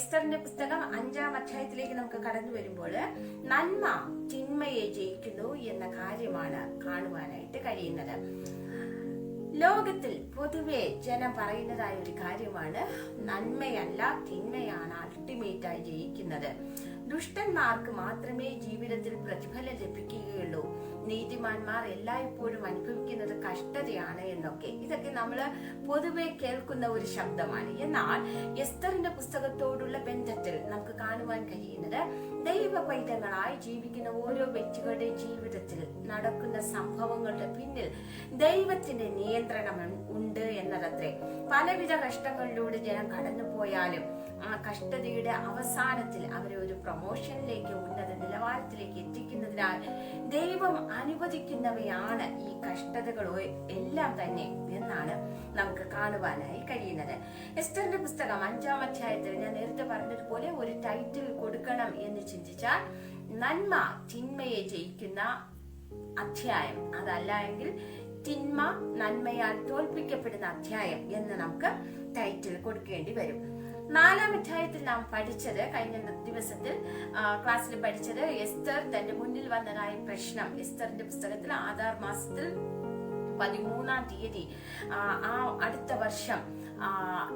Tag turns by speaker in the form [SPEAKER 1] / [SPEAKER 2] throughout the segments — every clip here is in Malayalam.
[SPEAKER 1] എസ്തറിന്റെ പുസ്തകം അഞ്ചാം അധ്യായത്തിലേക്ക് നമുക്ക് കടന്നു വരുമ്പോൾ നന്മ തിന്മയെ ജയിക്കുന്നു എന്ന കാര്യമാണ് കാണുവാനായിട്ട് കഴിയുന്നത്. ലോകത്തിൽ പൊതുവെ ജനം പറയുന്നതായ ഒരു കാര്യമാണ് നന്മയല്ല തിന്മയാണ് അൾട്ടിമേറ്റ് ആയി ജയിക്കുന്നത്. ദുഷ്ടന്മാർക്ക് മാത്രമേ ജീവിതത്തിൽ പ്രതിഫലം ലഭിക്കുകയുള്ളൂ. നീതിമാന്മാർ എല്ലായ്പ്പോഴും അനുഭവിക്കുന്നത് കഷ്ടതയാണ് എന്നൊക്കെ. ഇതൊക്കെ നമ്മൾ പൊതുവെ കേൾക്കുന്ന ഒരു ശബ്ദമാണ്. എന്നാൽ എസ്തറിന്റെ പുസ്തകത്തോടുള്ള ബന്ധത്തിൽ നമുക്ക് കാണുവാൻ കഴിയുന്നത് ദൈവ പൈതങ്ങളായി ജീവിക്കുന്ന ഓരോ വ്യക്തികളുടെ ജീവിതത്തിൽ നടക്കുന്ന സംഭവങ്ങളുടെ പിന്നിൽ ദൈവത്തിന്റെ നിയന്ത്രണം ഉണ്ട് എന്നതത്രേ. പലവിധ കഷ്ടങ്ങളിലൂടെ ജനം കടന്നു പോയാലും ആ കഷ്ടതയുടെ അവസാനത്തിൽ അവരെ ഒരു പ്രൊമോഷനിലേക്ക് ഉന്നത നിലവാരത്തിലേക്ക് എത്തിക്കുന്നതിനാൽ ദൈവം അനുവദിക്കുന്നവയാണ് ഈ കഷ്ടതകളോ എല്ലാം തന്നെ എന്നാണ് നമുക്ക് കാണുവാനായി കഴിയുന്നത്. എസ്റ്ററിന്റെ പുസ്തകം അഞ്ചാം അധ്യായത്തിൽ ഞാൻ നേരത്തെ പറഞ്ഞതുപോലെ ഒരു ടൈറ്റിൽ കൊടുക്കണം എന്ന് ചിന്തിച്ചാൽ നന്മ തിന്മയെ ജയിക്കുന്ന അധ്യായം. അതല്ല എങ്കിൽ തിന്മ നന്മയാൽ തോൽപ്പിക്കപ്പെടുന്ന അധ്യായം എന്ന് നമുക്ക് ടൈറ്റിൽ കൊടുക്കേണ്ടി വരും. നാലാം അധ്യായത്തിൽ നാം പഠിച്ചത് കഴിഞ്ഞ ദിവസത്തിൽ ക്ലാസ്സിൽ പഠിച്ചത് എസ്തർ തന്റെ മുന്നിൽ വന്നതായ പ്രശ്നം. എസ്തറിന്റെ പുസ്തകത്തിൽ ആധാർ മാസത്തിൽ പതിമൂന്നാം തീയതി ആ, അടുത്ത വർഷം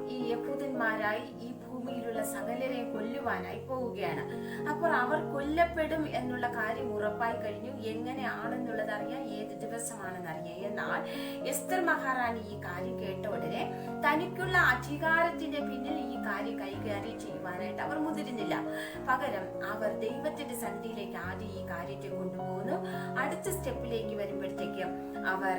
[SPEAKER 1] ഈ യഹൂദന്മാരായി ഈ ഭൂമിയിലുള്ള സകലരെയും കൊല്ലുവാനായി പോവുകയാണ് അപ്പോൾ അവർ കൊല്ലപ്പെടും എന്നുള്ള കാര്യം ഉറപ്പായി കഴിഞ്ഞു. എങ്ങനെയാണെന്നുള്ളത് അറിയാം ഏത് ദിവസമാണെന്ന് അറിയാം. എന്നാൽ എസ്തർ മഹാറാണി ഈ കാര്യം കേട്ട ഉടനെ തനിക്കുള്ള അധികാരത്തിന്റെ പിന്നിൽ ഈ കാര്യം കൈകാര്യം ചെയ്യുവാനായിട്ട് അവർ മുതിരുന്നില്ല. പകരം അവർ ദൈവത്തിന്റെ സന്ധിയിലേക്ക് ആദ്യം ഈ കാര്യത്തെ കൊണ്ടുപോകുന്നു. അടുത്ത സ്റ്റെപ്പിലേക്ക് വരുമ്പോഴത്തേക്കും അവർ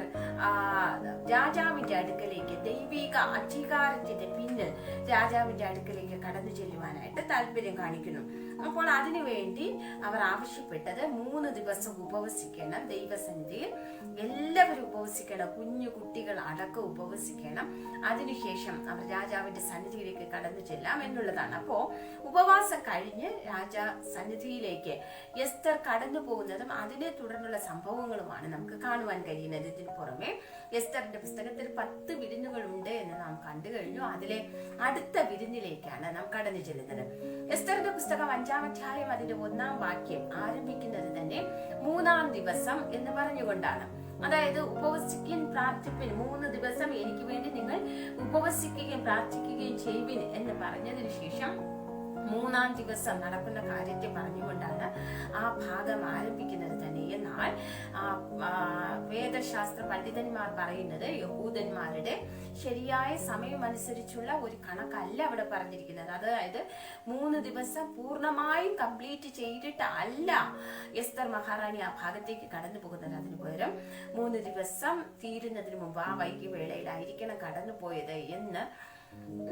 [SPEAKER 1] രാജാവിന്റെ അടുക്കലേക്ക് ദൈവിക അധികാരത്തിന്റെ പിന്നിൽ രാജാവിന്റെ അടുക്കലേക്ക് കടന്നു ചെല്ലുവാനായിട്ട് താല്പര്യം കാണിക്കുന്നു. അപ്പോൾ അതിനുവേണ്ടി അവർ ആവശ്യപ്പെട്ടത് മൂന്ന് ദിവസം ഉപവസിക്കണം ദൈവസന്നിധിയിൽ എല്ലാവരും ഉപവസിക്കണം കുഞ്ഞു കുട്ടികൾ അടക്കം ഉപവസിക്കണം. അതിനുശേഷം അവർ രാജാവിന്റെ സന്നിധിയിലേക്ക് കടന്നു ചെല്ലാം എന്നുള്ളതാണ്. അപ്പോ ഉപവാസം കഴിഞ്ഞ് രാജ സന്നിധിയിലേക്ക് എസ്തർ കടന്നു പോകുന്നതും അതിനെ തുടർന്നുള്ള സംഭവങ്ങളുമാണ് നമുക്ക് കാണുവാൻ കഴിയുന്നത്. ഇതിന് പുറമെ എസ്റ്ററിന്റെ പുസ്തകത്തിൽ പത്ത് വിരുന്നുകളുണ്ട് എന്ന് നാം കണ്ടു കഴിഞ്ഞു. അതിലെ അടുത്ത വിരുന്നിലേക്കാണ് നാം കടന്നു ചെല്ലുന്നത്. എസ്റ്ററിന്റെ പുസ്തകം അഞ്ചാം അധ്യായം അതിന്റെ ഒന്നാം വാക്യം ആരംഭിക്കുന്നത് തന്നെ മൂന്നാം ദിവസം എന്ന് പറഞ്ഞുകൊണ്ടാണ്. അതായത് ഉപവസിക്കുകയും പ്രാർത്ഥിപ്പിൻ മൂന്ന് ദിവസം എനിക്ക് വേണ്ടി നിങ്ങൾ ഉപവസിക്കുകയും പ്രാർത്ഥിക്കുകയും ചെയ്യുവിൻ എന്ന് പറഞ്ഞതിന് ശേഷം മൂന്നാം ദിവസം നടക്കുന്ന കാര്യത്തെ പറഞ്ഞുകൊണ്ടാണ് ആ ഭാഗം ആരംഭിക്കുന്നത് തന്നെ. എന്നാൽ വേദശാസ്ത്ര പണ്ഡിതന്മാർ പറയുന്നത് യഹൂദന്മാരുടെ ശരിയായ സമയം അനുസരിച്ചുള്ള ഒരു കണക്കല്ല അവിടെ പറഞ്ഞിരിക്കുന്നത്. അതായത് മൂന്ന് ദിവസം പൂർണമായും കംപ്ലീറ്റ് ചെയ്തിട്ട് അല്ല എസ്തർ മഹാറാണി ആ ഭാഗത്തേക്ക് കടന്നു പോകുന്നത്. അതിന് പകരം മൂന്ന് ദിവസം തീരുന്നതിന് മുമ്പ് ആ വൈകി വേളയിലായിരിക്കണം കടന്നു പോയത് എന്ന്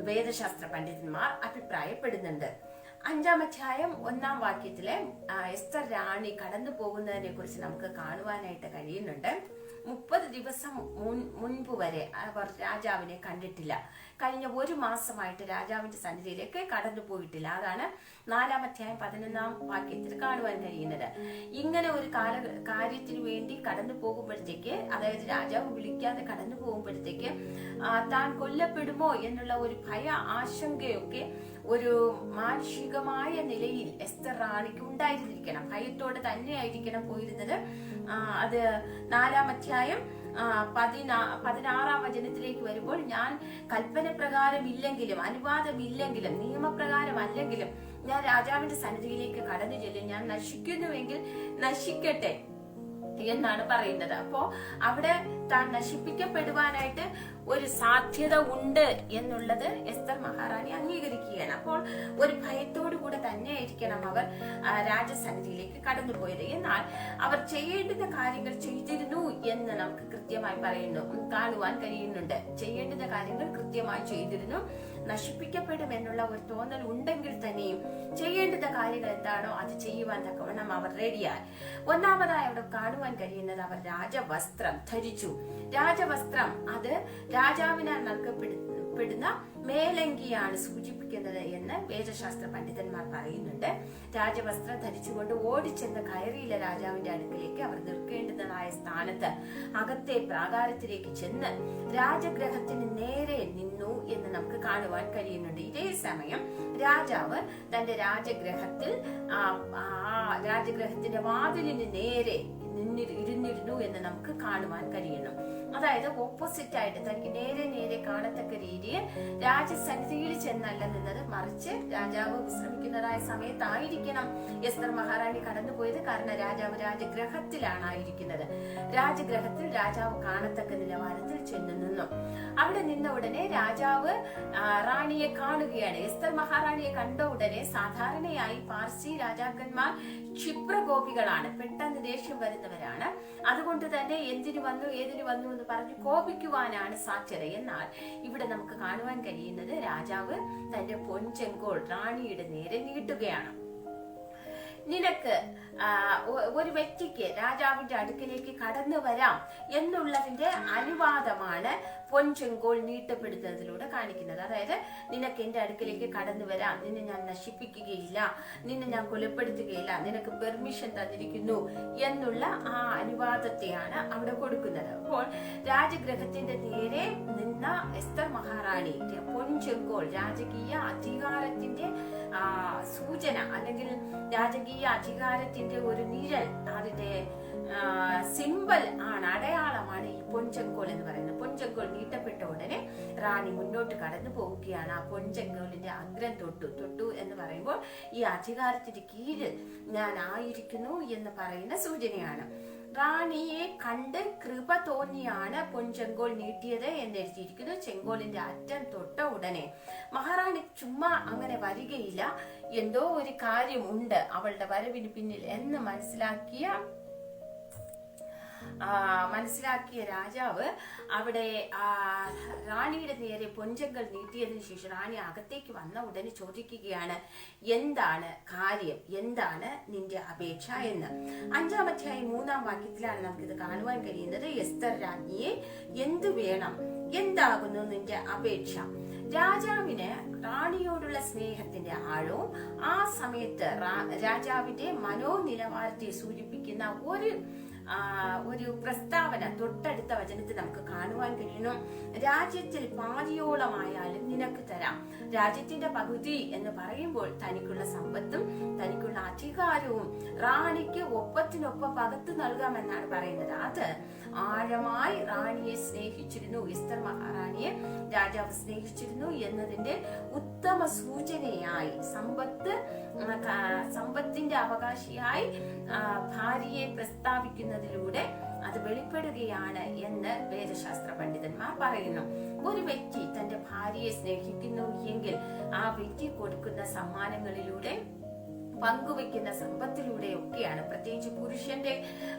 [SPEAKER 1] വേദശാസ്ത്ര പണ്ഡിതന്മാർ അഭിപ്രായപ്പെടുന്നുണ്ട്. അഞ്ചാം അധ്യായം ഒന്നാം വാക്യത്തിലെ എസ്തർ റാണി കടന്നു പോകുന്നതിനെ കുറിച്ച് നമുക്ക് കാണുവാനായിട്ട് കഴിയുന്നുണ്ട്. മുപ്പത് ദിവസം മുൻ മുൻപ് വരെ അവർ രാജാവിനെ കണ്ടിട്ടില്ല. കഴിഞ്ഞ ഒരു മാസമായിട്ട് രാജാവിന്റെ സന്നിധിയിലേക്ക് കടന്നു പോയിട്ടില്ല. അതാണ് നാലാമധ്യായം പതിനൊന്നാം വാക്യത്തിൽ കാണുവാൻ കഴിയുന്നത്. ഇങ്ങനെ ഒരു കാല കാര്യത്തിന് വേണ്ടി കടന്നു പോകുമ്പോഴത്തേക്ക് അതായത് രാജാവ് വിളിക്കാതെ കടന്നു പോകുമ്പോഴത്തേക്ക് താൻ കൊല്ലപ്പെടുമോ എന്നുള്ള ഒരു ഭയ ആശങ്കയൊക്കെ ഒരു മാനുഷികമായ നിലയിൽ എസ്തർ റാണിക്ക് ഉണ്ടായിരുന്നിരിക്കണം ഭയത്തോടെ തന്നെയായിരിക്കണം പോയിരുന്നത്. അത് നാലാം അധ്യായം പതിനാ പതിനാറാം വചനത്തിലേക്ക് വരുമ്പോൾ ഞാൻ കൽപ്പന പ്രകാരം ഇല്ലെങ്കിലും അനുവാദമില്ലെങ്കിലും നിയമപ്രകാരം അല്ലെങ്കിലും ഞാൻ രാജാവിന്റെ സന്നിധിയിലേക്ക് കടന്നു ചെല്ലും. ഞാൻ നശിക്കുന്നുവെങ്കിൽ നശിക്കട്ടെ എന്നാണ് പറയുന്നത്. അപ്പോ അവിടെ താൻ നശിപ്പിക്കപ്പെടുവാനായിട്ട് ഒരു സാധ്യത ഉണ്ട് എന്നുള്ളത് എസ്തർ മഹാറാണി അംഗീകരിക്കുകയാണ്. അപ്പോൾ ഒരു ഭയത്തോടു കൂടെ തന്നെയായിരിക്കണം അവർ രാജസന്നിധിയിലേക്ക് കടന്നുപോയത്. എന്നാൽ അവർ ചെയ്യേണ്ടുന്ന കാര്യങ്ങൾ ചെയ്തിരുന്നു എന്ന് നമുക്ക് കൃത്യമായി പറയുന്നു. കാണുവാൻ കഴിയുന്നുണ്ട്. ചെയ്യേണ്ടുന്ന കാര്യങ്ങൾ കൃത്യമായി ചെയ്തിരുന്നു. നശിപ്പിക്കപ്പെടും എന്നുള്ള ഒരു തോന്നൽ ഉണ്ടെങ്കിൽ തന്നെയും ചെയ്യേണ്ടുന്ന കാര്യങ്ങൾ എന്താണോ അത് ചെയ്യുവാൻ തക്കവണ്ണം അവർ റെഡിയായി. ഒന്നാമതായി അവിടെ കാണുവാൻ കഴിയുന്നത് അവർ രാജവസ്ത്രം ധരിച്ചു. രാജവസ്ത്രം അത് രാജാവിനാൽ നൽകപ്പെടുന്ന മേലങ്കിയാണ് സൂചിപ്പിക്കുന്നത് എന്ന് വേദശാസ്ത്ര പണ്ഡിതന്മാർ പറയുന്നുണ്ട്. രാജവസ്ത്രം ധരിച്ചുകൊണ്ട് ഓടിച്ചെന്ന് കയറിയില്ല രാജാവിന്റെ അടുക്കിലേക്ക് അവർ നിൽക്കേണ്ടതായ സ്ഥാനത്ത് അകത്തെ പ്രാകാരത്തിലേക്ക് ചെന്ന് രാജഗ്രഹത്തിന് നേരെ നിന്നു എന്ന് നമുക്ക് കാണുവാൻ കഴിയുന്നുണ്ട്. ഇതേ സമയം രാജാവ് തന്റെ രാജഗ്രഹത്തിൽ രാജഗ്രഹത്തിന്റെ വാതിലിന് നേരെ നിന്നി ഇരുന്നിരുന്നു എന്ന് നമുക്ക് കാണുവാൻ കഴിയുന്നു അതായത് ഓപ്പോസിറ്റ് ആയിട്ട് തനിക്ക് നേരെ നേരെ കാണത്തക്ക രീതിയിൽ രാജസന്നിധിയിൽ ചെന്നല്ല നിന്നത്. മറിച്ച് രാജാവ് വിശ്രമിക്കുന്നതായ സമയത്തായിരിക്കണം എസ്തർ മഹാറാണി കടന്നുപോയത്. കാരണം രാജാവ് രാജഗ്രഹത്തിലാണ് ആയിരിക്കുന്നത്. രാജഗ്രഹത്തിൽ രാജാവ് കാണത്തക്ക നിലവാരത്തിൽ ചെന്നു നിന്നു. അവിടെ നിന്ന ഉടനെ രാജാവ് റാണിയെ കാണുകയാണ്. എസ്തർ മഹാറാണിയെ കണ്ട ഉടനെ സാധാരണയായി പാർസി രാജാക്കന്മാർ ക്ഷിപ്രകോപികളാണ്. പെട്ടെന്ന് ദേഷ്യം വരുന്നവരാണ്. അതുകൊണ്ട് തന്നെ എന്തിനു വന്നു ഏതിനു വന്നു എന്ന് പറഞ്ഞ് കോപിക്കുവാനാണ് സാധ്യത എന്നാൽ ഇവിടെ നമുക്ക് കാണുവാൻ കഴിയുന്നത് രാജാവ് തന്റെ പൊൻചെങ്കോൾ റാണിയുടെ നേരെ നീട്ടുകയാണ്. നിനക്ക് ഒരു വ്യക്തിക്ക് രാജാവിന്റെ അടുക്കിലേക്ക് കടന്നു വരാം എന്നുള്ളതിന്റെ അനുവാദമാണ് പൊൻചെങ്കോൾ നീട്ടപ്പെടുത്തുന്നതിലൂടെ കാണിക്കുന്നത്. അതായത് നിനക്ക് എന്റെ അടുക്കിലേക്ക് കടന്നു വരാം. നിന്നെ ഞാൻ നശിപ്പിക്കുകയില്ല. നിന്നെ ഞാൻ കൊലപ്പെടുത്തുകയില്ല. നിനക്ക് പെർമിഷൻ തന്നിരിക്കുന്നു എന്നുള്ള ആ അനുവാദത്തെയാണ് അവിടെ കൊടുക്കുന്നത്. അപ്പോൾ രാജഗ്രഹത്തിന്റെ നേരെ നിന്ന എസ്തർ മഹാറാണി പൊൻചെങ്കോൾ രാജകീയ അധികാരത്തിന്റെ സൂചന അല്ലെങ്കിൽ രാജകീയ അധികാരത്തിന്റെ ഒരു നിഴൽ അതിന്റെ സിമ്പൽ ആണ് അടയാളമാണ് ഈ പൊൻചെങ്കോൽ എന്ന് പറയുന്നത്. പൊൻചെങ്കോൽ നീട്ടപ്പെട്ട ഉടനെ റാണി മുന്നോട്ട് കടന്നു പോവുകയാണ്. ആ പൊഞ്ചങ്കോലിന്റെ അഗ്രം തൊട്ടു തൊട്ടു എന്ന് പറയുമ്പോൾ ഈ അധികാരത്തിന്റെ കീഴിൽ ഞാൻ ആയിരിക്കുന്നു എന്ന് പറയുന്ന സൂചനയാണ്. റാണിയെ കണ്ട് കൃപ തോന്നിയാണ് പൊൻചെങ്കോൾ നീട്ടിയത് എന്ന് എഴുതിയിരിക്കുന്നു ചെങ്കോളിന്റെ അറ്റം തൊട്ട ഉടനെ. മഹാറാണി ചുമ്മാ അങ്ങനെ വരികയില്ല. എന്തോ ഒരു കാര്യം ഉണ്ട് അവളുടെ വരവിന് പിന്നിൽ എന്ന് മനസ്സിലാക്കിയ മനസ്സിലാക്കിയ രാജാവ് അവിടെ റാണിയുടെ നേരെ പൊഞ്ചങ്കൽ നീട്ടിയതിനു ശേഷം റാണി അകത്തേക്ക് വന്ന ഉടനെ ചോദിക്കുകയാണ് എന്താണ് കാര്യം? എന്താണ് നിന്റെ അപേക്ഷ എന്ന്? അഞ്ചാം മൂന്നാം വാക്യത്തിലാണ് നമുക്കിത് കാണുവാൻ കഴിയുന്നത്. എസ്തർ രാജ്ഞിയെ എന്തു വേണം? എന്താകുന്നു നിന്റെ അപേക്ഷ? രാജാവിന് റാണിയോടുള്ള സ്നേഹത്തിന്റെ ആഴവും ആ സമയത്ത് രാജാവിന്റെ മനോനിലവാരത്തെ സൂചിപ്പിക്കുന്ന ഒരു ഒരു പ്രസ്താവന തൊട്ടടുത്ത വചനത്തിൽ നമുക്ക് കാണുവാൻ കഴിയുന്നു രാജ്യത്തിൽ പാതിയോളമായാലും നിനക്ക് തരാം. രാജ്യത്തിന്റെ പകുതി എന്ന് പറയുമ്പോൾ തനിക്കുള്ള സമ്പത്തും തനിക്കുള്ള അധികാരവും റാണിക്ക് ഒപ്പത്തിനൊപ്പം പകത്ത് നൽകാമെന്നാണ് പറയുന്നത്. അത് ആഴമായി റാണിയെ സ്നേഹിച്ചിരുന്നു. ഇസ്തർ മഹാറാണിയെ രാജാവ് സ്നേഹിച്ചിരുന്നു എന്നതിന്റെ ഉത്തമ സൂചനയായി സമ്പത്ത് സമ്പത്തിന്റെ അവകാശിയായി ഭാര്യയെ പ്രസ്താവിക്കുന്നതിലൂടെ അത് വെളിപ്പെടുകയാണ് എന്ന് വേദശാസ്ത്ര പണ്ഡിതന്മാർ പറയുന്നു. ഒരു വ്യക്തി തന്റെ ഭാര്യയെ സ്നേഹിക്കുന്നു എങ്കിൽ ആ വ്യക്തി കൊടുക്കുന്ന സമ്മാനങ്ങളിലൂടെ പങ്കുവെക്കുന്ന സമ്പത്തിലൂടെ ഒക്കെയാണ് പ്രത്യേകിച്ച് പുരുഷന്റെ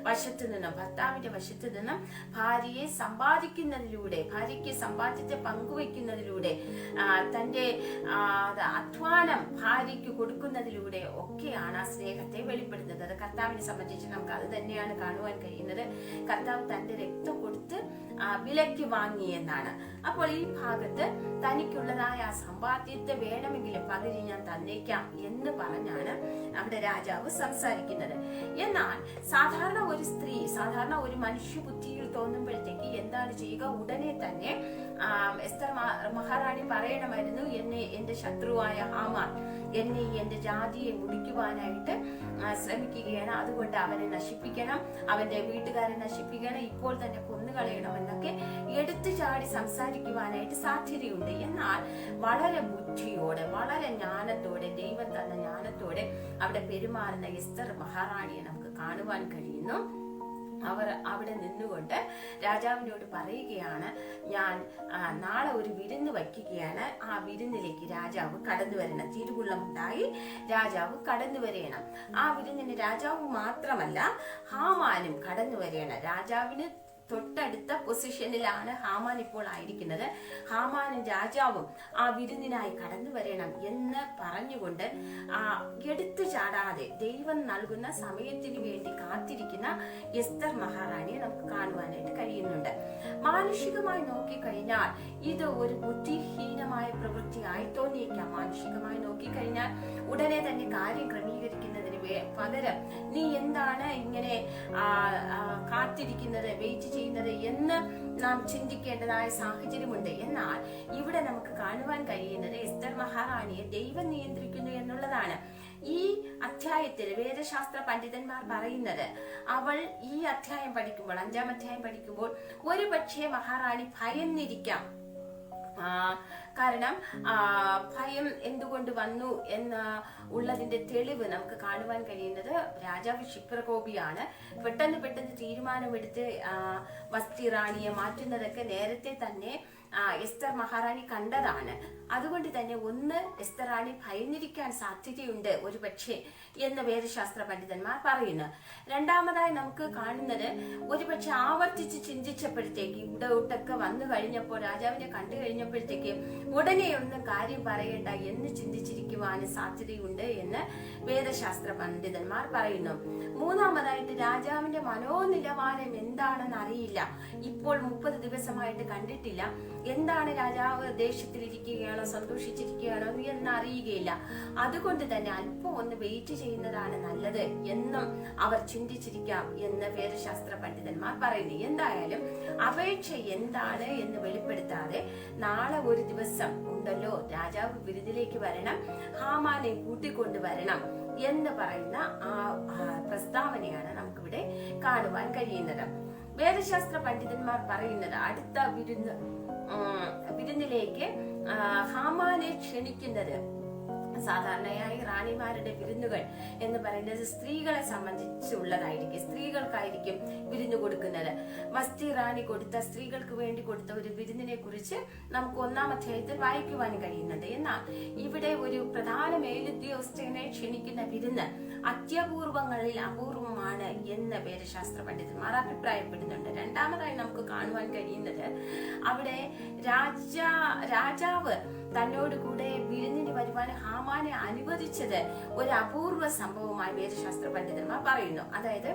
[SPEAKER 1] വശത്ത് നിന്നും ഭർത്താവിന്റെ വശത്ത് നിന്നും ഭാര്യയെ സമ്പാദിക്കുന്നതിലൂടെ ഭാര്യയ്ക്ക് സമ്പാദ്യത്തെ പങ്കുവെക്കുന്നതിലൂടെ തന്റെ അധ്വാനം ഭാര്യയ്ക്ക് കൊടുക്കുന്നതിലൂടെ ഒക്കെയാണ് ആ സ്നേഹത്തെ വെളിപ്പെടുത്തുന്നത്. അത് കർത്താവിനെ സംബന്ധിച്ച് നമുക്ക് അത് തന്നെയാണ് കാണുവാൻ കഴിയുന്നത്. കർത്താവ് തന്റെ രക്തം കൊടുത്ത് വിലയ്ക്ക് വാങ്ങി എന്നാണ്. അപ്പോൾ ഈ ഭാഗത്ത് തനിക്കുള്ളതായ ആ സമ്പാദ്യത്തെ വേണമെങ്കിലും പകുതി ഞാൻ തന്നേക്കാം എന്ന് പറഞ്ഞാണ് അവിടെ രാജാവ് സംസാരിക്കുന്നത്. എന്നാൽ സാധാരണ ഒരു സ്ത്രീ സാധാരണ ഒരു മനുഷ്യ ബുദ്ധിയിൽ തോന്നുമ്പോഴത്തേക്ക് എന്താണ് ചെയ്യുക? ഉടനെ തന്നെ എസ്തർ മഹാറാണി പറയണമായിരുന്നു എന്നെ എന്റെ ശത്രുവായ ഹാമാൻ എന്നെ എന്റെ ജാതിയെ മുടിക്കുവാനായിട്ട് ശ്രമിക്കുകയാണ്. അതുകൊണ്ട് അവനെ നശിപ്പിക്കണം. അവന്റെ വീട്ടുകാരെ നശിപ്പിക്കണം. ഇപ്പോൾ തന്നെ കൊന്നുകളയണമെന്നൊക്കെ എടുത്തു ചാടി സംസാരിക്കുവാനായിട്ട് സാധ്യതയുണ്ട്. എന്നാൽ വളരെ ബുദ്ധിയോടെ വളരെ ജ്ഞാനത്തോടെ ദൈവം തന്ന ജ്ഞാനത്തോടെ അവിടെ പെരുമാറുന്ന എസ്തർ മഹാറാണിയെ നമുക്ക് കാണുവാൻ കഴിയുന്നു. അവർ അവിടെ നിന്നുകൊണ്ട് രാജാവിനോട് പറയുകയാണ് ഞാൻ നാളെ ഒരു വിരുന്ന് വയ്ക്കുകയാണ്. ആ വിരുന്നിലേക്ക് രാജാവ് കടന്നു വരണം. തിരുവുള്ളമുണ്ടായി രാജാവ് കടന്നു വരയണം ആ വിരുന്നിന് രാജാവ് മാത്രമല്ല ഹാമാനും കടന്നു വരയണം രാജാവിന് തൊട്ടടുത്ത പൊസിഷനിലാണ് ഹാമാൻ ഇപ്പോൾ ആയിരിക്കുന്നത്. ഹാമാനും രാജാവും ആ വിരുന്നിനായി കടന്നു വരണം എന്ന് പറഞ്ഞുകൊണ്ട് ആ എടുത്തു ചാടാതെ ദൈവം നൽകുന്ന സമയത്തിന് വേണ്ടി കാത്തിരിക്കുന്ന എസ്തർ മഹാറാണിയെ നമുക്ക് കാണുവാനായിട്ട് കഴിയുന്നുണ്ട്. മാനുഷികമായി നോക്കിക്കഴിഞ്ഞാൽ ഇത് ഒരു ബുദ്ധിഹീനമായ പ്രവൃത്തിയായി തോന്നിയേക്കാം. മാനുഷികമായി നോക്കിക്കഴിഞ്ഞാൽ ഉടനെ തന്നെ കാര്യം വേ- പകരം നീ എന്താണ് ഇങ്ങനെ കാത്തിരിക്കുന്നത് വെയിറ്റ് ചെയ്യുന്നത് എന്ന് നാം ചിന്തിക്കേണ്ടതായ സാഹചര്യമുണ്ട്. എന്നാൽ ഇവിടെ നമുക്ക് കാണുവാൻ കഴിയുന്നത് എസ്തർ മഹാറാണിയെ ദൈവം നിയന്ത്രിക്കുന്നു എന്നുള്ളതാണ്. ഈ അധ്യായത്തിൽ വേദശാസ്ത്ര പണ്ഡിതന്മാർ പറയുന്നത് അവൾ ഈ അധ്യായം പഠിക്കുമ്പോൾ അഞ്ചാം അധ്യായം പഠിക്കുമ്പോൾ ഒരു പക്ഷേ മഹാറാണി ഭയന്നിരിക്കാം. കാരണം ഭയം എന്തുകൊണ്ട് വന്നു എന്ന ഉള്ളതിന്റെ തെളിവ് നമുക്ക് കാണുവാൻ കഴിയുന്നത് രാജാവ് ക്ഷിപ്രകോപിയാണ്. പെട്ടെന്ന് പെട്ടെന്ന് തീരുമാനമെടുത്ത് വസ്തി റാണിയെ മാറ്റുന്നതൊക്കെ നേരത്തെ തന്നെ എസ്തർ മഹാറാണി കണ്ടതാണ്. അതുകൊണ്ട് തന്നെ ഒന്ന് എസ്തർ റാണി ഭയന്നിരിക്കാൻ സാധ്യതയുണ്ട് ഒരു പക്ഷേ എന്ന് വേദശാസ്ത്ര പണ്ഡിതന്മാർ പറയുന്നു. രണ്ടാമതായി നമുക്ക് കാണുന്നത് ഒരുപക്ഷെ ആവർത്തിച്ച് ചിന്തിച്ചപ്പോഴത്തേക്ക് ഇവിടെ ഒട്ടൊക്കെ വന്നു കഴിഞ്ഞപ്പോൾ രാജാവിനെ കണ്ടു കഴിഞ്ഞപ്പോഴത്തേക്ക് ഉടനെ ഒന്ന് കാര്യം പറയണ്ട എന്ന് ചിന്തിച്ചിരിക്കുവാന് സാധ്യതയുണ്ട് എന്ന് വേദശാസ്ത്ര പണ്ഡിതന്മാർ പറയുന്നു. മൂന്നാമതായിട്ട് രാജാവിന്റെ മനോനിലവാരം എന്താണെന്ന് അറിയില്ല. ഇപ്പോൾ മുപ്പത് ദിവസമായിട്ട് കണ്ടിട്ടില്ല. എന്താണ് രാജാവ് ദേഷ്യത്തിലിരിക്കുകയാണോ സന്തോഷിച്ചിരിക്കുകയാണോ എന്ന് അറിയുകയില്ല അതുകൊണ്ട് തന്നെ അല്പം ഒന്ന് വെയിറ്റ് ചെയ്യുന്നതാണ് നല്ലത് എന്നും അവർ ചിന്തിച്ചിരിക്കാം എന്ന് വേദശാസ്ത്ര പണ്ഡിതന്മാർ പറയുന്നു. എന്തായാലും അപേക്ഷ എന്താണ് എന്ന് വെളിപ്പെടുത്താതെ നാളെ ഒരു ദിവസം ഉണ്ടല്ലോ. രാജാവ് വിരുദിലേക്ക് വരണം. ഹാമാനെ കൂട്ടിക്കൊണ്ട് വരണം എന്ന് പറയുന്ന ആ പ്രസ്താവനയാണ് നമുക്കിവിടെ കാണുവാൻ കഴിയുന്നത്. വേദശാസ്ത്ര പണ്ഡിതന്മാർ പറയുന്നത് അടുത്ത വിരുന്ന് വിരുന്നിലേക്ക് ഹാമാനെ ക്ഷണിക്കുന്നത് സാധാരണയായി റാണിമാരുടെ വിരുന്നുകൾ എന്ന് പറയുന്നത് സ്ത്രീകളെ സംബന്ധിച്ചുള്ളതായിരിക്കും. സ്ത്രീകൾക്കായിരിക്കും വിരുന്ന് കൊടുക്കുന്നത്. മസ്തി റാണി കൊടുത്ത സ്ത്രീകൾക്ക് വേണ്ടി കൊടുത്ത ഒരു വിരുന്നിനെ കുറിച്ച് നമുക്ക് ഒന്നാം അധ്യായത്തിൽ വായിക്കുവാൻ കഴിയുന്നുണ്ട്. എന്നാൽ ഇവിടെ ഒരു പ്രധാന മേലുദ്യോഗസ്ഥനെ ക്ഷണിക്കുന്ന വിരുന്ന് അത്യപൂർവങ്ങളിൽ അപൂർവമാണ് എന്ന് വേദശാസ്ത്ര പണ്ഡിതന്മാർ അഭിപ്രായപ്പെടുന്നുണ്ട്. രണ്ടാമതായി നമുക്ക് കാണുവാൻ കഴിയുന്നത് അവിടെ രാജ രാജാവ് തന്നോട് കൂടെ വിരുന്നിന് വരുവാൻ ഹാമാനെ അനുവദിച്ചത് ഒരു അപൂർവ സംഭവമായി വേദശാസ്ത്ര പണ്ഡിതന്മാർ പറയുന്നു. അതായത്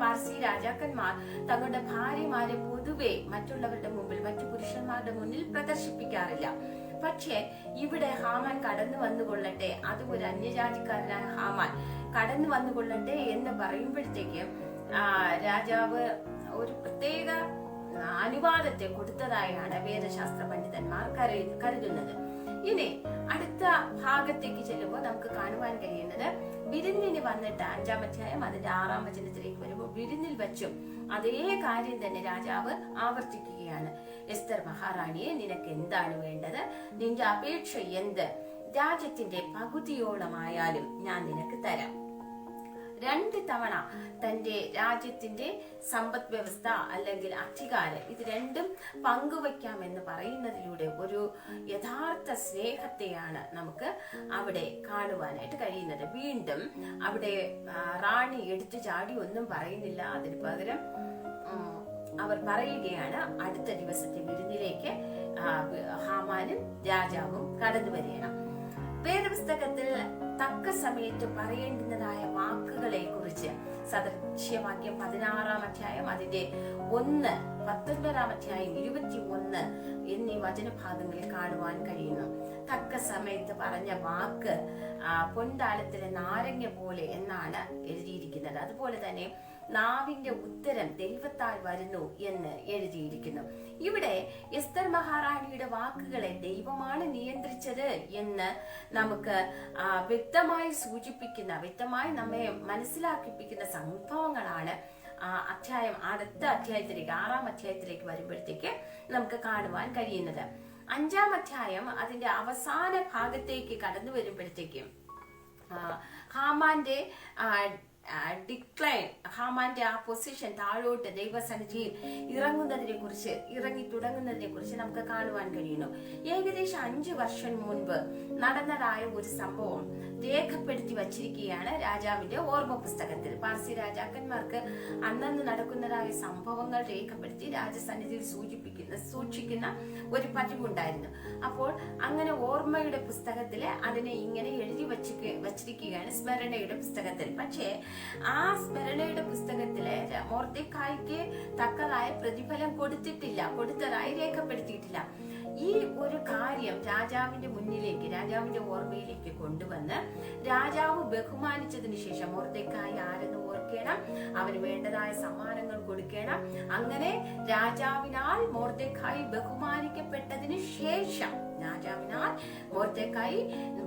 [SPEAKER 1] പാർസി രാജാക്കന്മാർ തങ്ങളുടെ ഭാര്യമാരെ പൊതുവെ മറ്റുള്ളവരുടെ മുമ്പിൽ മറ്റു പുരുഷന്മാരുടെ മുന്നിൽ പ്രദർശിപ്പിക്കാറില്ല. പക്ഷേ ഇവിടെ ഹാമാൻ കടന്നു വന്നുകൊള്ളട്ടെ അതും ഒരു അന്യജാതിക്കാരനായ ഹാമാൻ കടന്നു വന്നുകൊള്ളട്ടെ എന്ന് പറയുമ്പോഴത്തേക്കും രാജാവ് ഒരു പ്രത്യേക അനുവാദത്തെ കൊടുത്തതായാണ് വേദശാസ്ത്ര പണ്ഡിതന്മാർ കരു- കരുതുന്നത്. ഇനി അടുത്ത ഭാഗത്തേക്ക് ചെല്ലുമ്പോൾ നമുക്ക് കാണുവാൻ കഴിയുന്നത് വിരുന്നിന് വന്നിട്ട് അഞ്ചാം അധ്യായം അതിന്റെ ആറാം വചനത്തിലേക്ക് വരുമ്പോൾ വിരുന്നിൽ വച്ചും അതേ കാര്യം തന്നെ രാജാവ് ആവർത്തിക്കുകയാണ്. എസ്തർ മഹാറാണിയെ നിനക്ക് എന്താണ് വേണ്ടത്? നിന്റെ അപേക്ഷ എന്ത്? രാജ്യത്തിന്റെ പകുതിയോളമായാലും ഞാൻ നിനക്ക് തരാം. രണ്ട് തവണ തന്റെ രാജ്യത്തിന്റെ സമ്പദ് വ്യവസ്ഥ അല്ലെങ്കിൽ അധികാരം ഇത് രണ്ടും പങ്കുവയ്ക്കാമെന്ന് പറയുന്നതിലൂടെ ഒരു യഥാർത്ഥ സ്നേഹത്തെയാണ് നമുക്ക് അവിടെ കാണുവാനായിട്ട് കഴിയുന്നത്. വീണ്ടും അവിടെ റാണി എടുത്തു ചാടി ഒന്നും പറയുന്നില്ല. അതിന് പകരം അവർ പറയുകയാണ് അടുത്ത ദിവസത്തെ വിരുന്നിലേക്ക് ഹാമാനും രാജാവും കടന്നു വരികയാണ്. വേദപുസ്തകത്തിൽ തക്ക സമയത്ത് പറയേണ്ടുന്നതായ വാക്കുകളെ കുറിച്ച് സദൃശ്യവാക്യം പതിനാറാം അധ്യായം അതിന്റെ ഒന്ന് പത്തൊൻപതാം അധ്യായം ഇരുപത്തി ഒന്ന് എന്നീ വചനഭാഗങ്ങളിൽ കാണുവാൻ കഴിയുന്നു. തക്ക സമയത്ത് പറഞ്ഞ വാക്ക് പൊൻതാലത്തിലെ നാരങ്ങ പോലെ എന്നാണ് എഴുതിയിരിക്കുന്നത്. അതുപോലെ തന്നെ നാവിന്റെ ഉത്തരം ദൈവത്താൽ വരുന്നു എന്ന് എഴുതിയിരിക്കുന്നു. ഇവിടെ എസ്തർ മഹാറാണിയുടെ വാക്കുകളെ ദൈവമാണ് നിയന്ത്രിച്ചത് എന്ന് നമുക്ക് വ്യക്തമായി സൂചിപ്പിക്കുന്ന വ്യക്തമായി നമ്മെ മനസ്സിലാക്കിപ്പിക്കുന്ന സംഭവങ്ങളാണ് അധ്യായം അടുത്ത അധ്യായത്തിലേക്ക് ആറാം അധ്യായത്തിലേക്ക് വരുമ്പോഴത്തേക്ക് നമുക്ക് കാണുവാൻ കഴിയുന്നത്. അഞ്ചാം അധ്യായം അതിന്റെ അവസാന ഭാഗത്തേക്ക് കടന്നു വരുമ്പോഴത്തേക്കും ഹാമാന്റെ ഡിക്ലൈൻ ഹാമാന്റെ ആ പൊസിഷൻ താഴോട്ട് ദൈവസന്നിധിയിൽ ഇറങ്ങുന്നതിനെ കുറിച്ച് ഇറങ്ങി തുടങ്ങുന്നതിനെ കുറിച്ച് നമുക്ക് കാണുവാൻ കഴിയുന്നു. ഏകദേശം അഞ്ചു വർഷം മുൻപ് നടന്നതായ ഒരു സംഭവം രേഖപ്പെടുത്തി വച്ചിരിക്കുകയാണ് രാജാവിന്റെ ഓർമ്മ പുസ്തകത്തിൽ. പാർസി രാജാക്കന്മാർക്ക് അന്നന്ന് നടക്കുന്നതായ സംഭവങ്ങൾ രേഖപ്പെടുത്തി രാജസന്നിധിയിൽ സൂചിപ്പിക്കുന്ന സൂക്ഷിക്കുന്ന ഒരു പതിവുണ്ടായിരുന്നു. അപ്പോൾ അങ്ങനെ ഓർമ്മയുടെ പുസ്തകത്തിൽ അതിനെ ഇങ്ങനെ എഴുതി വച്ചിരിക്ക വച്ചിരിക്കുകയാണ് സ്മരണയുടെ പുസ്തകത്തിൽ. പക്ഷേ ആ സ്മരണയുടെ പുസ്തകത്തിൽ മോർത്തിക്കായ്ക്ക് തക്കതായ പ്രതിഫലം കൊടുത്തിട്ടില്ല കൊടുത്തതായി രേഖപ്പെടുത്തിയിട്ടില്ല. ഈ ഒരു കാര്യം രാജാവിന്റെ മുന്നിലേക്ക് രാജാവിന്റെ ഓർമ്മയിലേക്ക് കൊണ്ടുവന്ന് രാജാവ് ബഹുമാനിച്ചതിന് ശേഷം മോർത്തേക്കായി ആരെന്ന് ഓർക്കണം അവന് വേണ്ടതായ സമ്മാനങ്ങൾ കൊടുക്കണം. അങ്ങനെ രാജാവിനാൽ മോർത്തേക്കായി ബഹുമാനിക്കപ്പെട്ടതിന് ശേഷം രാജാവിനാൽ മോർത്തേക്കായി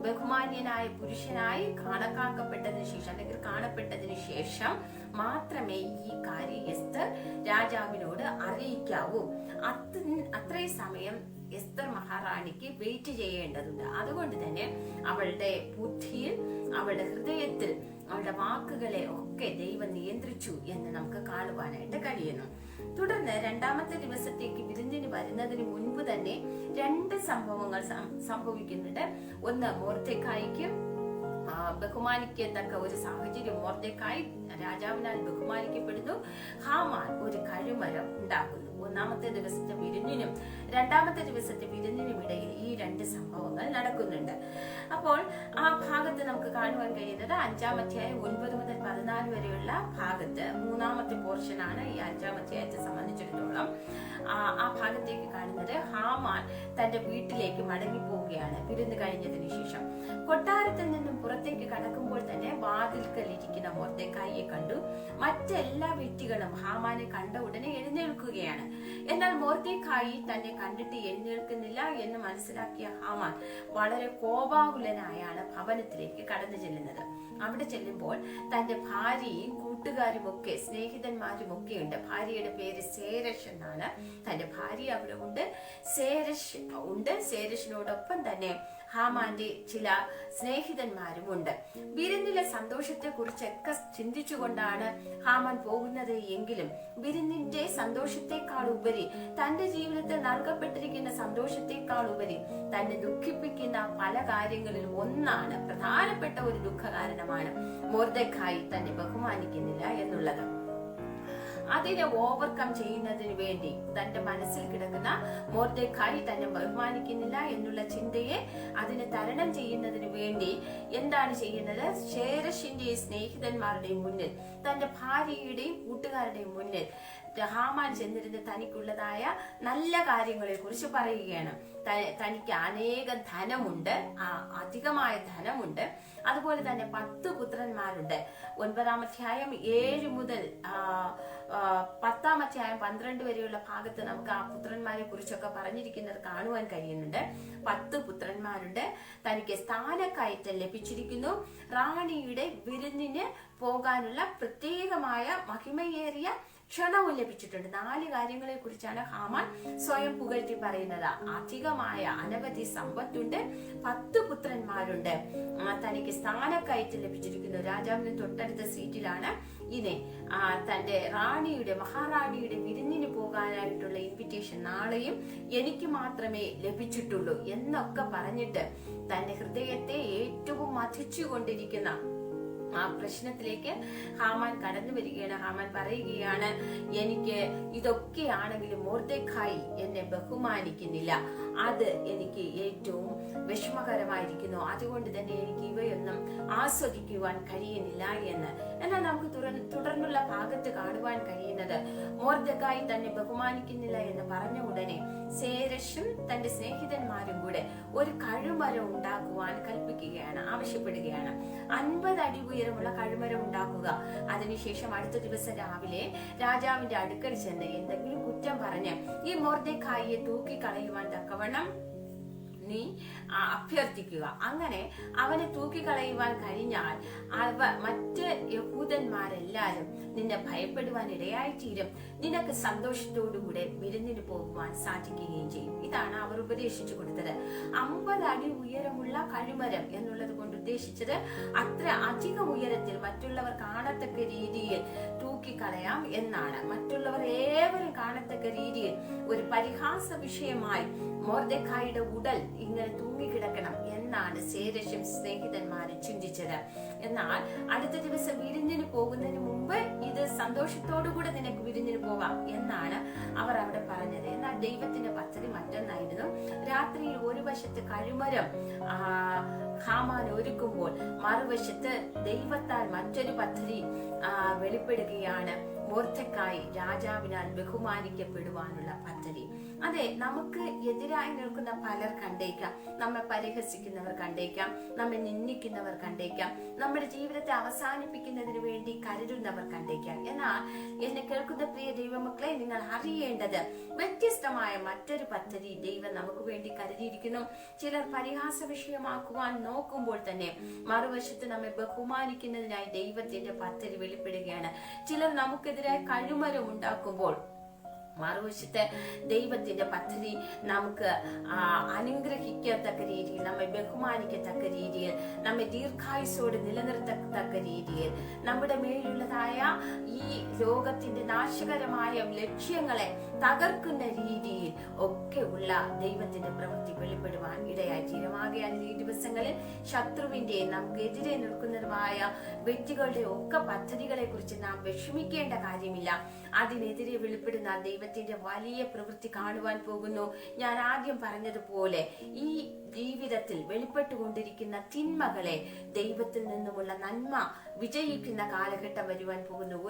[SPEAKER 1] ബഹുമാന്യനായ പുരുഷനായി കണക്കാക്കപ്പെട്ടതിന് ശേഷം അല്ലെങ്കിൽ കാണപ്പെട്ടതിന് ശേഷം മാത്രമേ ഈ കാര്യം എസ്തർ രാജാവിനോട് അറിയിക്കാവൂ. അത് അത്രയും സമയം എസ്തർ മഹാറാണിക്ക് വെയിറ്റ് ചെയ്യേണ്ടതുണ്ട്. അതുകൊണ്ട് തന്നെ അവളുടെ ബുദ്ധിയിൽ അവളുടെ ഹൃദയത്തിൽ അവളുടെ വാക്കുകളെ ഒക്കെ ദൈവം നിയന്ത്രിച്ചു എന്ന് നമുക്ക് കാണുവാനായിട്ട് കഴിയുന്നു. തുടർന്ന് രണ്ടാമത്തെ ദിവസത്തേക്ക് വിരുന്നിന് വരുന്നതിന് മുൻപ് തന്നെ രണ്ട് സംഭവങ്ങൾ സംഭവിക്കുന്നുണ്ട്. ഒന്ന് മോർത്തേക്കായിക്ക് ബഹുമാനിക്കത്തക്ക ഒരു സാഹചര്യം മോർദേക്കായി രാജാവിനാൽ ബഹുമാനിക്കപ്പെടുന്നു. ഹാമാൻ ഒരു കഴുമരം ഉണ്ടാക്കുന്നു. ഒന്നാമത്തെ ദിവസത്തെ വിരുന്നിനും രണ്ടാമത്തെ ദിവസത്തെ വിരുന്നിനുമിടയിൽ ഈ രണ്ട് സംഭവങ്ങൾ നടക്കുന്നുണ്ട്. അപ്പോൾ ആ ഭാഗത്ത് നമുക്ക് കാണുവാൻ കഴിയുന്നത് അഞ്ചാം അധ്യായം ഒൻപത് മുതൽ പതിനാല് വരെയുള്ള ഭാഗത്ത് മൂന്നാമത്തെ പോർഷനാണ് ഈ അഞ്ചാം അധ്യായത്തെ സംബന്ധിച്ചിടത്തോളം. ആ ആ ഭാഗത്തേക്ക് കാണുന്നത് ഹാമാൻ തന്റെ വീട്ടിലേക്ക് മടങ്ങി പോവുകയാണ് വിരുന്ന് കഴിഞ്ഞതിന് ശേഷം കൊട്ടാരത്തിൽ നിന്നും പുറത്തേക്ക് കടക്കുമ്പോൾ തന്നെ വാതിൽക്കൽ ഇരിക്കുന്ന കൈയെ കണ്ടു. മറ്റെല്ലാ വ്യക്തികളും ഹാമാനെ കണ്ട ഉടനെ എഴുന്നേൽക്കുകയാണ്. എന്നാൽ മോർത്തേക്കായി തന്നെ കണ്ടിട്ട് എഴുന്നേൽക്കുന്നില്ല എന്ന് മനസ്സിലാക്കിയ ഹാമാൻ വളരെ കോപാകുലനായാണ് ഭവനത്തിലേക്ക് കടന്നു ചെല്ലുന്നത്. അവിടെ ചെല്ലുമ്പോൾ തന്റെ ഭാര്യയും കൂട്ടുകാരും ഒക്കെ സ്നേഹിതന്മാരും ഒക്കെ ഉണ്ട്. ഭാര്യയുടെ പേര് സേരഷ് എന്നാണ്. തന്റെ ഭാര്യ അവിടെ ഉണ്ട്. സേരഷ് ഉണ്ട്. സേരഷിനോടൊപ്പം തന്നെ ഹാമാന്റെ ചില സ്നേഹിതന്മാരും ഉണ്ട്. വിരുന്നിലെ സന്തോഷത്തെ കുറിച്ചൊക്കെ ചിന്തിച്ചുകൊണ്ടാണ് ഹാമാൻ പോകുന്നത് എങ്കിലും വിരുന്നിന്റെ സന്തോഷത്തെക്കാൾ ഉപരി തന്റെ ജീവിതത്തിൽ നൽകപ്പെട്ടിരിക്കുന്ന സന്തോഷത്തെക്കാൾ ഉപരി തന്നെ ദുഃഖിപ്പിക്കുന്ന പല കാര്യങ്ങളിൽ ഒന്നാണ് പ്രധാനപ്പെട്ട ഒരു ദുഃഖകാരണമാണ്. മോർദക്കായി തന്നെ ബഹുമാനിക്കുന്നില്ല എന്നുള്ളത്. അതിനെ ഓവർകം ചെയ്യുന്നതിന് വേണ്ടി തന്റെ മനസ്സിൽ കിടക്കുന്ന മോർദേക്കായി തന്നെ ബഹുമാനിക്കുന്നില്ല എന്നുള്ള ചിന്തയെ അതിനെ തരണം ചെയ്യുന്നതിന് വേണ്ടി എന്താണ് ചെയ്യുന്നത്? ശേരഷിന്റെയും സ്നേഹിതന്മാരുടെയും മുന്നിൽ തന്റെ ഭാര്യയുടെയും കൂട്ടുകാരുടെയും മുന്നിൽ ഹാമാൻ ചെന്നിരുന്ന് തനിക്കുള്ളതായ നല്ല കാര്യങ്ങളെ കുറിച്ച് പറയുകയാണ് തനിക്ക് അനേകം ധനമുണ്ട് ആ അധികമായ ധനമുണ്ട്. അതുപോലെ തന്നെ പത്ത് പുത്രന്മാരുണ്ട്. ഒൻപതാം അധ്യായം ഏഴ് മുതൽ ആ, പത്താം അധ്യായം പന്ത്രണ്ട് വരെയുള്ള ഭാഗത്ത് നമുക്ക് ആ പുത്രന്മാരെ കുറിച്ചൊക്കെ പറഞ്ഞിരിക്കുന്നത് കാണുവാൻ കഴിയുന്നുണ്ട്. പത്ത് പുത്രന്മാരുണ്ട്. തനിക്ക് സ്ഥാനക്കയറ്റം ലഭിച്ചിരിക്കുന്നു. റാണിയുടെ വിരുന്നിന് പോകാനുള്ള പ്രത്യേകമായ മഹിമയേറിയ ക്ഷണവും ലഭിച്ചിട്ടുണ്ട്. നാല് കാര്യങ്ങളെ കുറിച്ചാണ് ഹാമാൻ സ്വയം പുകഴ്ത്തി പറയുന്നത്. അധികമായ അനവധി സമ്പത്തുണ്ട്. പത്ത് പുത്രന്മാരുണ്ട്. തനിക്ക് സ്ഥാനക്കയറ്റം ലഭിച്ചിരിക്കുന്നു. രാജാവിന് തൊട്ടടുത്ത സീറ്റിലാണ് ഇനി തന്റെ റാണിയുടെ മഹാറാണിയുടെ വിരുന്നിന് പോകാനായിട്ടുള്ള ഇൻവിറ്റേഷൻ നാളെയും എനിക്ക് മാത്രമേ ലഭിച്ചിട്ടുള്ളൂ എന്നൊക്കെ പറഞ്ഞിട്ട് തന്റെ ഹൃദയത്തെ ഏറ്റവും മഥിച്ചുകൊണ്ടിരിക്കുന്ന ആ പ്രശ്നത്തിലേക്ക് ഹാമാൻ കടന്നു വരികയാണ്. ഹാമാൻ പറയുകയാണ് എനിക്ക് ഇതൊക്കെയാണെങ്കിലും മോർദേഖായി എന്നെ ബഹുമാനിക്കുന്നില്ല. അത് എനിക്ക് ഏറ്റവും വിഷമകരമായിരിക്കുന്നു. അതുകൊണ്ട് തന്നെ എനിക്ക് ഇവയൊന്നും ആസ്വദിക്കുവാൻ കഴിയുന്നില്ല എന്ന്. എന്നാൽ നമുക്ക് തുടർന്നുള്ള ഭാഗത്ത് കാണുവാൻ കഴിയുന്നത് മോർദക്കായി തന്നെ ബഹുമാനിക്കുന്നില്ല എന്ന് പറഞ്ഞ ഉടനെ സേരഷും തന്റെ സ്നേഹിതന്മാരും കൂടെ ഒരു കഴുമരം ഉണ്ടാക്കുവാൻ കൽപ്പിക്കുകയാണ് ആവശ്യപ്പെടുകയാണ്. അൻപത് അടി ഉയരമുള്ള കഴുമരം ഉണ്ടാക്കുക. അതിനുശേഷം അടുത്ത ദിവസം രാവിലെ രാജാവിന്റെ അടുക്കൽ ചെന്ന് എന്തെങ്കിലും കുറ്റം പറഞ്ഞ് ഈ മോർദക്കായിയെ തൂക്കിക്കളയുവാൻ തക്കവണ്ണം നീ അഭ്യർത്ഥിക്കുക. അങ്ങനെ അവനെ തൂക്കിക്കളയുവാൻ കഴിഞ്ഞാൽ അവ മറ്റ് യഹൂദന്മാരെല്ലാരും നിന്നെ ഭയപ്പെടുവാൻ ഇടയായിത്തീരും. നിനക്ക് സന്തോഷത്തോടുകൂടെ വിരുന്നിന് പോകുവാൻ സാധിക്കുകയും ചെയ്യും. ഇതാണ് അവർ ഉപദേശിച്ചു കൊടുത്തത്. അമ്പത് അടി ഉയരമുള്ള കഴിമരം എന്നുള്ളത് കൊണ്ട് ഉദ്ദേശിച്ചത് അത്ര അധികം ഉയരത്തിൽ മറ്റുള്ളവർ കാണത്തക്ക രീതിയിൽ തൂക്കിക്കളയാം എന്നാണ്. മറ്റുള്ളവർ ഏവരും കാണത്തക്ക രീതിയിൽ ഒരു പരിഹാസ വിഷയമായി മോർദക്കായുടെ ഉടൽ ഇങ്ങനെ തൂങ്ങിക്കിടക്കണം എന്നാണ് സേരശം സ്നേഹിതന്മാരെ ചിന്തിച്ചത്. എന്നാൽ അടുത്ത ദിവസം വിരുന്നിന് പോകുന്നതിന് മുമ്പ് ഇത് സന്തോഷത്തോടുകൂടെ നിനക്ക് വിരുന്നിന് പോവാം എന്നാണ് അവർ അവിടെ പറഞ്ഞത്. എന്നാൽ ദൈവത്തിന്റെ പദ്ധതി മറ്റൊന്നായിരുന്നു. രാത്രിയിൽ ഒരു വശത്ത് കഴുമരം ഹാമാൻ ഒരുക്കുമ്പോൾ മറുവശത്ത് ദൈവത്താൽ മറ്റൊരു പദ്ധതി വെളിപ്പെടുകയാണ് മോർത്തക്കായി രാജാവിനാൽ ബഹുമാനിക്കപ്പെടുവാനുള്ള പദ്ധതി. അതെ നമുക്ക് എതിരായി നിൽക്കുന്ന പലർ കണ്ടേക്കാം. നമ്മെ പരിഹസിക്കുന്നവർ കണ്ടേക്കാം. നമ്മെ നിന്ദിക്കുന്നവർ കണ്ടേക്കാം. നമ്മുടെ ജീവിതത്തെ അവസാനിപ്പിക്കുന്നതിന് വേണ്ടി കരുതുന്നവർ കണ്ടേക്കാം. എന്നാൽ എന്നെ കേൾക്കുന്ന പ്രിയ ദൈവമക്കളെ നിങ്ങൾ അറിയേണ്ടത് വ്യത്യസ്തമായ മറ്റൊരു പദ്ധതി ദൈവം നമുക്ക് വേണ്ടി കരുതിയിരിക്കുന്നു. ചിലർ പരിഹാസ വിഷയമാക്കുവാൻ നോക്കുമ്പോൾ തന്നെ മറുവശത്ത് നമ്മെ ബഹുമാനിക്കുന്നതിനായി ദൈവത്തിന്റെ പദ്ധതി വെളിപ്പെടുകയാണ്. ചിലർ നമുക്കെതിരായ കഴിമരം ഉണ്ടാക്കുമ്പോൾ മറുവശത്ത് ദൈവത്തിന്റെ പദ്ധതി നമുക്ക് അനുഗ്രഹിക്കത്തക്ക രീതിയിൽ നമ്മെ ബഹുമാനിക്കത്തക്ക രീതിയിൽ നമ്മെ ദീർഘായുസോട് നിലനിർത്തത്തക്ക രീതിയിൽ നമ്മുടെ മേലുള്ളതായ ഈ ലോകത്തിന്റെ നാശകരമായ ലക്ഷ്യങ്ങളെ തകർക്കുന്ന രീതിയിൽ ഒക്കെ ഉള്ള ദൈവത്തിന്റെ പ്രവൃത്തി വെളിപ്പെടുവാൻ ഇടയായി. തീരുമാകയാൽ ഈ ദിവസങ്ങളിൽ ശത്രുവിന്റെ നമുക്കെതിരെ നിൽക്കുന്നതുമായ വ്യക്തികളുടെ ഒക്കെ പദ്ധതികളെ കുറിച്ച് നാം വിഷമിക്കേണ്ട കാര്യമില്ല. അതിനെതിരെ വെളിപ്പെടുന്ന ദൈവത്തിന്റെ വലിയ പ്രവൃത്തി കാണുവാൻ പോകുന്നു. ഞാൻ ആദ്യം പറഞ്ഞതുപോലെ ഈ ജീവിതത്തിൽ വെളിപ്പെട്ടുകൊണ്ടിരിക്കുന്ന തിന്മകളെ ദൈവത്തിൽ നിന്നുമുള്ള നന്മ വിജയിക്കുന്ന കാലഘട്ടം വരുവാൻ പോകുന്നു.